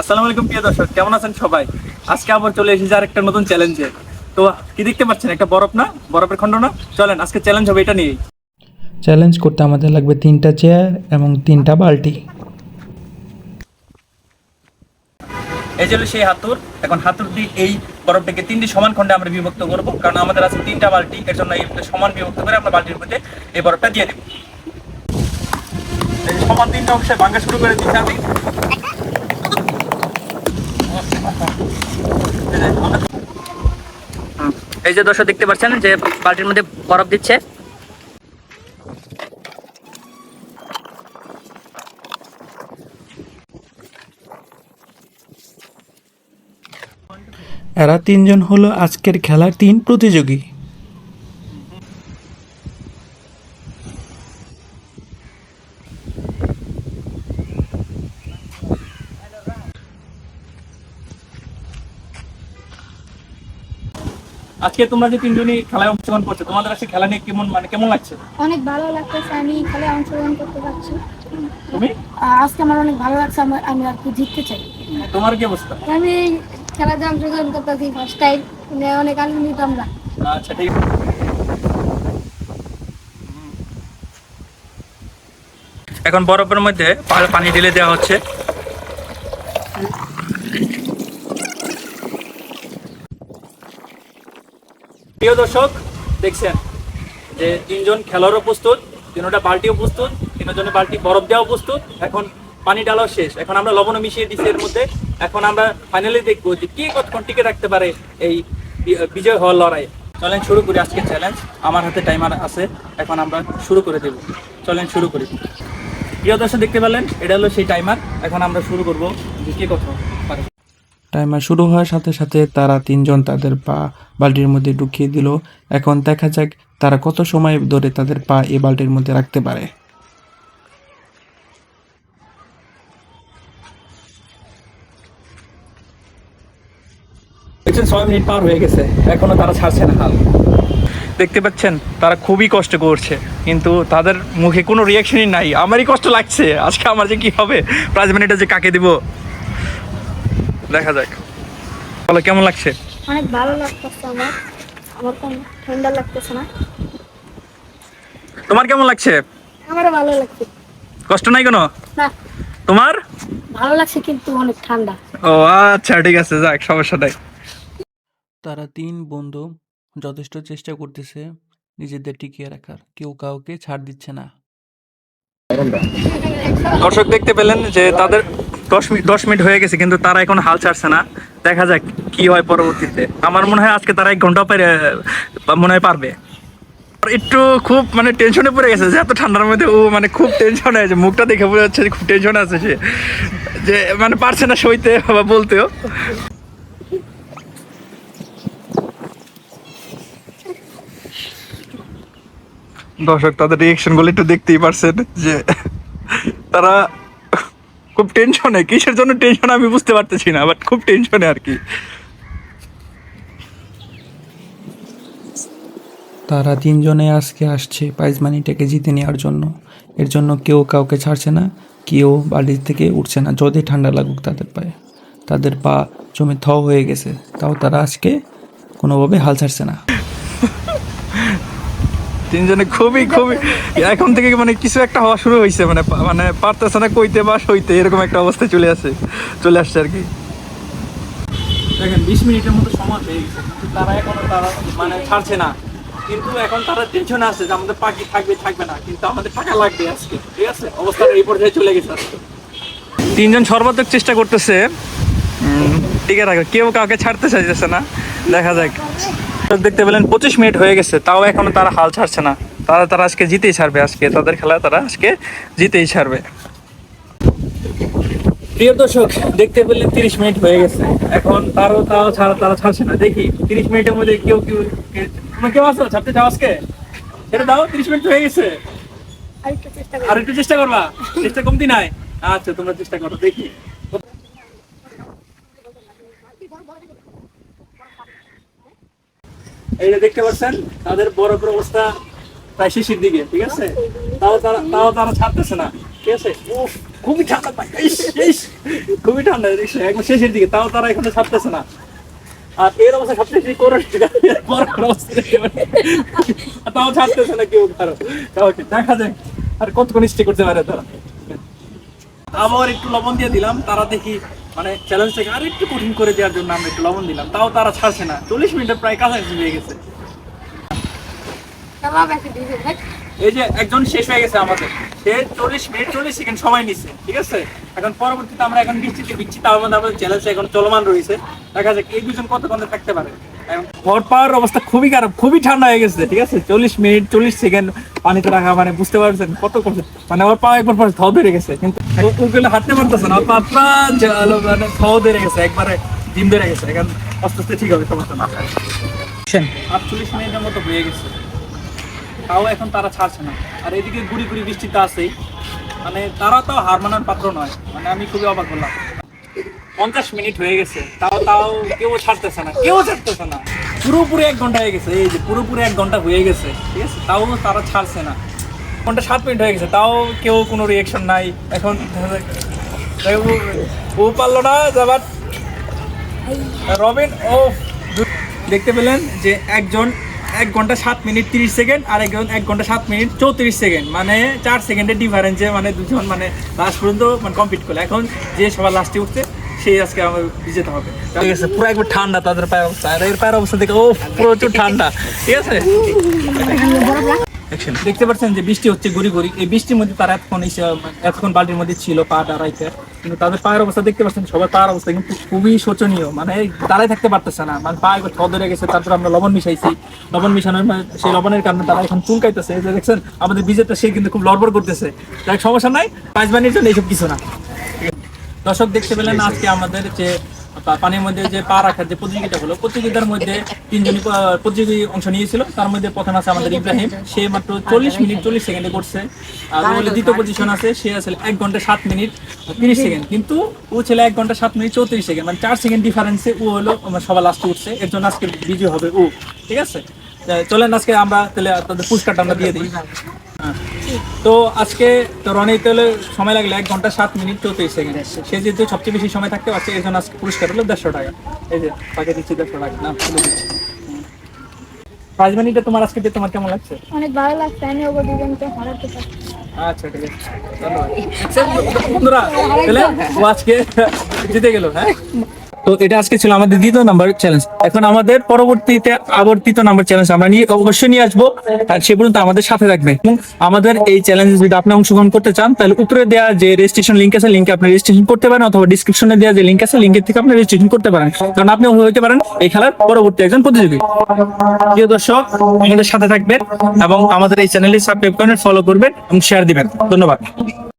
আসসালামু আলাইকুম প্রিয় দর্শক কেমন আছেন সবাই? আজকে আবার চলে এসেছি আর একটা নতুন চ্যালেঞ্জে তো কি দেখতে পাচ্ছেন? একটা বরফ না? বরফের খণ্ড না? চলেন আজকে চ্যালেঞ্জ হবে এটা নিয়েই। চ্যালেঞ্জ করতে আমাদের লাগবে তিনটা চেয়ার এবং তিনটা বালতি। এই যে সেই হাতুর। এখন হাতুর দিয়ে এই বরফটাকে তিনটি সমান খণ্ডে আমরা বিভক্ত করব কারণ আমাদের আছে তিনটা বালতি। এর জন্য এই সমান বিভক্ত করে আমরা বালতির মধ্যে এই বরফটা দিয়ে দেব। সমান তিনটা অংশে ভাঙা শুরু করে দিচ্ছি আমি। এই যে দর্শক দেখতে পাচ্ছেন যে বালতির মধ্যে বরফ দিচ্ছে। এরা তিনজন হলো আজকের খেলার তিন প্রতিযোগী। আজকে তোমরা যে তিনজনই খেলায় অংশগ্রহণ করছ তোমাদের আজকে খেলা নিয়ে কেমন মানে কেমন লাগছে? অনেক ভালো লাগতেছে আমি খেলায় অংশগ্রহণ করতে পারছি। তুমি? আজকে আমার অনেক ভালো লাগছে আমার আমি আর কি জিততে চাই। তোমার কি অবস্থা? আমি খেলাতে অংশগ্রহণ করতেছি ফার্স্ট টাইম অনেক আনন্দিত আমরা। আচ্ছা ঠিক আছে। এখন বরফের মধ্যে পানি ঢেলে দেওয়া হচ্ছে। প্রিয় দর্শক, দেখছেন যে তিনজন খেলোয়াড়ও প্রস্তুত, তিনটা বালটিও প্রস্তুত, তিনজনের বালটি বরফ দেওয়াও প্রস্তুত। এখন পানি ডালাও শেষ। এখন আমরা লবণ মিশিয়ে দিচ্ছি এর মধ্যে। এখন আমরা ফাইনালি দেখব যে কে কতক্ষণ টিকে রাখতে পারে এই বিজয় হওয়ার লড়াই চলেন শুরু করি আজকে চ্যালেঞ্জ আমার হাতে টাইমার আছে। এখন আমরা শুরু করে দেব। চলেন শুরু করি। প্রিয় দর্শক, দেখতে পেলেন এটা হলো সেই টাইমার এখন আমরা শুরু করব যে কে কত পারে টাইমার শুরু হওয়ার সাথে সাথে তারা তিনজন তাদের পা বালতির মধ্যে ঢুকিয়ে দিল। এখন দেখা যাক তারা কত সময় ধরে তাদের পা এই বালতির মধ্যে রাখতে পারে। ছয় মিনিট পার হয়ে গেছে। এখনও তারা ছাড়ছে না হাল। দেখতে পাচ্ছেন তারা খুবই কষ্ট করছে কিন্তু তাদের মুখে কোনো রিয়াকশনই নাই। আমারই কষ্ট লাগছে আজকে আমার যে কি হবে? প্রাইজ মানিটা যে কাকে দিব? দেখা যাক। বলো কেমন লাগছে? অনেক ভালো লাগতেছে আমার। আমার কোনো ঠান্ডা লাগতেছে না। তোমার কেমন লাগছে? আমারও ভালো লাগছে। কষ্ট নাই কোনো? না। তোমার? ভালো লাগছে কিন্তু অনেক ঠান্ডা। ও আচ্ছা ঠিক আছে যাক সমস্যা নাই। তারা তিন বন্ধু যথেষ্ট চেষ্টা করতেছে নিজেদের টিকিয়ে রাখার। কেউ কাউকে ছাড় দিচ্ছে না। দর্শক দেখতে পেলেন যে তাদের দশ মিনিট দশ মিনিট হয়ে গেছে, কিন্তু তারা এখন হাল ছাড়ছে না। দেখা যাক কি হয় পরবর্তীতে। আমার মনে হয় আজকে তারা এক ঘণ্টা পেরে মনে হয় পারবে। একটু খুব মানে টেনশনে পড়ে গেছে যে এত ঠান্ডার মধ্যে, ও মানে খুব টেনশন আছে। মুখটা দেখে বোঝা যাচ্ছে খুব টেনশন আছে সে। যে মানে পারছে না সইতে বা বলতেও। দর্শক, তাদের রিয়েকশনগুলো একটু দেখতেই পারছেন যে তারা খুব টেনশনে কিসের জন্য টেনশন আমি বুঝতে পারতেছি না বাট খুব টেনশনে আর কি। তারা তিনজনে আজকে আসছে প্রাইজ মানিটাকে জিতে নেওয়ার জন্য। এর জন্য কেউ কাউকে ছাড়ছে না, কেউ বাড়ি থেকে উঠছে না যদি ঠান্ডা লাগুক তাদের পায়ে। তাদের পা জমে থ হয়ে গেছে, তাও তারা আজকে কোনোভাবে হাল ছাড়ছে না। তিনজনে খুবই খুবই এখন থেকে মানে কিছু একটা হওয়া শুরু হয়েছে মানে মানে পারতেছে না কইতে বা সইতে এরকম একটা অবস্থায় চলে আসে চলে আসছে আর কি। দেখেন বিশ মিনিটের মতো সময় হয়ে গেছে তারা এখনও তারা মানে ছাড়ছে না। কিন্তু এখন তারা টেনশনে আছে যে আমাদের পাখি থাকবে থাকবে না কিন্তু আমাদের টাকা লাগবে আজকে ঠিক আছে? অবস্থাটা এই পর্যায়ে চলে গেছে আজকে। তিনজন সর্বাত্মক চেষ্টা করতেছে। টিকে রাখবে কেউ কাউকে ছাড়তে চাইতেছে না দেখা যাক। দেখতে পেলেন পঁচিশ মিনিট হয়ে গেছে তাও এখনও তারা হাল ছাড়ছে না। তারা তারা আজকে জিতেই ছাড়বে আজকে তাদের খেলা তারা আজকে জিতেই ছাড়বে। প্রিয় দর্শক দেখতে পেলেন তিরিশ মিনিট হয়ে গেছে। এখন তারও তাও ছাড়া তারা ছাড়ছে না। দেখি তিরিশ মিনিটের মধ্যে কেউ কেউ কেউ আছো? ছাড়তে চাও আজকে? এটা দাও তিরিশ মিনিট হয়ে গেছে। আর একটু চেষ্টা আর একটু চেষ্টা করবা। চেষ্টা কমতি নাই। আচ্ছা তোমরা চেষ্টা করো দেখি। এই যে দেখতে পাচ্ছেন, তাদের বরফের অবস্থা প্রায় শেষের দিকে, ঠিক আছে? তাও তারা তাও তারা ছাড়তেছে না, ঠিক আছে? খুবই ঠান্ডা খুবই ঠান্ডা একদম শেষের দিকে, তাও তারা এখনও ছাড়তেছে না। আর এর অবস্থা সবচেয়ে বেশি করোনা। বড় বড় অবস্থা তাও ছাড়তেছে না কেউ কারও। কাউকে, দেখা যাক। আর কতক্ষণ স্টে করতে পারে তারা? আবার একটু লবণ দিয়ে দিলাম, তারা দেখি মানে চ্যালেঞ্জটাকে আর একটু কঠিন করে দেওয়ার জন্য আমরা একটু লবণ দিলাম। তাও তারা ছাড়ছে না। চল্লিশ মিনিটের প্রায় কাছাকাছি হয়ে গেছে। এই যে একজন শেষ হয়ে গেছে আমাদের। সে চল্লিশ মিনিট চল্লিশ সেকেন্ড সময় নিচ্ছে ঠিক আছে? এখন পরবর্তীতে আমরা এখন বৃষ্টিতে দিচ্ছি তার মধ্যে আমাদের চ্যালেঞ্জ এখন চলমান রয়েছে। দেখা যাক এই দুজন কতক্ষণে থাকতে পারে। ওর পাওয়ার অবস্থা খুবই খারাপ খুবই ঠান্ডা হয়ে গেছে ঠিক আছে? চল্লিশ মিনিট চল্লিশ সেকেন্ড পানিতে রাখা মানে বুঝতে পারছেন কত কষ্ট। মানে ওর পা একবার পরে থাও ধরে গেছে কিন্তু ওগুলো হাঁটতে পারতেছে না পা মানে থাও ধরে গেছে একবারে ডিম ধরে গেছে এখন আস্তে আস্তে ঠিক হবে সমস্যা না আটচল্লিশ মিনিটের মতো হয়ে গেছে। তাও এখন তারা ছাড়ছে না। আর এদিকে গুড়ি গুড়ি বৃষ্টিতে আছেই। মানে তারা তো হার মানার পাত্র নয়। মানে আমি খুবই অবাক হলাম। পঞ্চাশ মিনিট হয়ে গেছে। তাও তাও কেউ ছাড়তেছে না, কেউ ছাড়তেছে না। পুরোপুরি এক ঘণ্টা হয়ে গেছে, এই যে পুরোপুরি এক ঘণ্টা হয়ে গেছে, ঠিক আছে? তাও তারা ছাড়ছে না। ঘণ্টা সাত মিনিট হয়ে গেছে, তাও কেউ কোনো রিয়েকশন নাই। এখন ও পারল না যাবার। রবিন, ও দেখতে পেলেন যে একজন এক ঘণ্টা সাত মিনিট তিরিশ সেকেন্ড, আর একজন এক ঘণ্টা সাত মিনিট চৌত্রিশ সেকেন্ড। মানে চার সেকেন্ডের ডিফারেন্সে মানে দুজন মানে লাস্ট পর্যন্ত মানে কমপ্লিট করল। এখন যে সবার লাস্টে উঠছে সেই আজকে বিজেতা হবে। ঠিক আছে, পুরো একবার ঠান্ডা, তাদের পায়ের অবস্থা। আর এর পায়ের অবস্থা দেখে ও প্রচুর ঠান্ডা। ঠিক আছে? দেখতে পাচ্ছেন যে বৃষ্টি হচ্ছে গুড়ি গুড়ি এই বৃষ্টির মধ্যে তারা এতক্ষণ এতক্ষণ মধ্যে ছিল, পা দাঁড়াইতে। কিন্তু তাদের পায়ের অবস্থা দেখতে পাচ্ছেন, সবার পায়ের অবস্থা কিন্তু খুবই শোচনীয়। মানে দাঁড়াই থাকতে পারতেছে না। মানে পা একবার ধরে গেছে, তারপর আমরা লবণ মিশাইছি। লবণ মিশানোর সেই লবণের কারণে তারা এখন চুলকাইতেছে। দেখছেন, আমাদের বিজেতা সে কিন্তু খুব লড়বড় করতেছে। সমস্যা নাই পাঁচবানির জন্য এইসব কিছু না। দর্শক দেখতে পেলেন আজকে আমাদের যে পানির মধ্যে যে পা রাখার যে প্রতিযোগিতা হলো প্রতিযোগিতার মধ্যে তিনজন প্রতিযোগী অংশ নিয়েছিল। তার মধ্যে প্রথম আছে আমাদের ইব্রাহিম। সে মাত্র চল্লিশ মিনিট চল্লিশ সেকেন্ডে করছে। আর দ্বিতীয় পজিশন আছে সে আছে এক ঘণ্টা সাত মিনিট তিরিশ সেকেন্ড। কিন্তু ও ছিল এক ঘণ্টা সাত মিনিট চৌত্রিশ সেকেন্ড। মানে চার সেকেন্ড ডিফারেন্সে ও হলো সবার লাস্টে উঠছে। এর জন্য আজকে বিজয় হবে ও। ঠিক আছে? চলেন আজকে আমরা তাহলে তাদের পুরস্কারটা আমরা দিয়ে দিই। তো আজকে তো রনি তেলে সময় লাগল এক ঘণ্টা সাত মিনিট চৌত্রিশ সেকেন্ড সে যেহেতু সবচেয়ে বেশি সময় থাকতে পারছে এই জন্য আজকে পুরস্কার হলো দেড়শো টাকা। এই যে তাকে দিচ্ছি দেড়শো টাকা না তুলে দিচ্ছি। প্রাইজ মানিটা তোমার আজকে দিয়ে তোমার কেমন লাগছে? অনেক ভালো লাগছে আমি ওকে দুজনকে হারাতে পারছি। আচ্ছা ঠিক আছে। ধন্যবাদ। আচ্ছা, বন্ধুরা তাহলে ও আজকে জিতে গেল হ্যাঁ? তো এটা আজকে ছিল আমাদের দ্বিতীয় নাম্বার চ্যালেঞ্জ এখন আমাদের পরবর্তীতে আবার তৃতীয় নাম্বার চ্যালেঞ্জ আমরা নিয়ে অবশ্যই নিয়ে আসব। আর সে পর্যন্ত আমাদের সাথে থাকবে। এবং আমাদের এই চ্যালেঞ্জে যদি আপনি অংশগ্রহণ করতে চান, তাহলে উপরে দেওয়া যে রেজিস্ট্রেশন লিঙ্ক আছে লিঙ্কে আপনি রেজিস্ট্রেশন করতে পারেন, অথবা ডিসক্রিপশনে দেওয়া যে লিঙ্ক আছে লিঙ্কের থেকে আপনি রেজিস্ট্রেশন করতে পারেন। কারণ আপনি হতে পারেন এই খেলার পরবর্তী একজন প্রতিযোগী। প্রিয় দর্শক, আমাদের সাথে থাকবেন এবং আমাদের এই চ্যানেলটি সাবস্ক্রাইব করেন ফলো করবেন এবং শেয়ার দিবেন। ধন্যবাদ।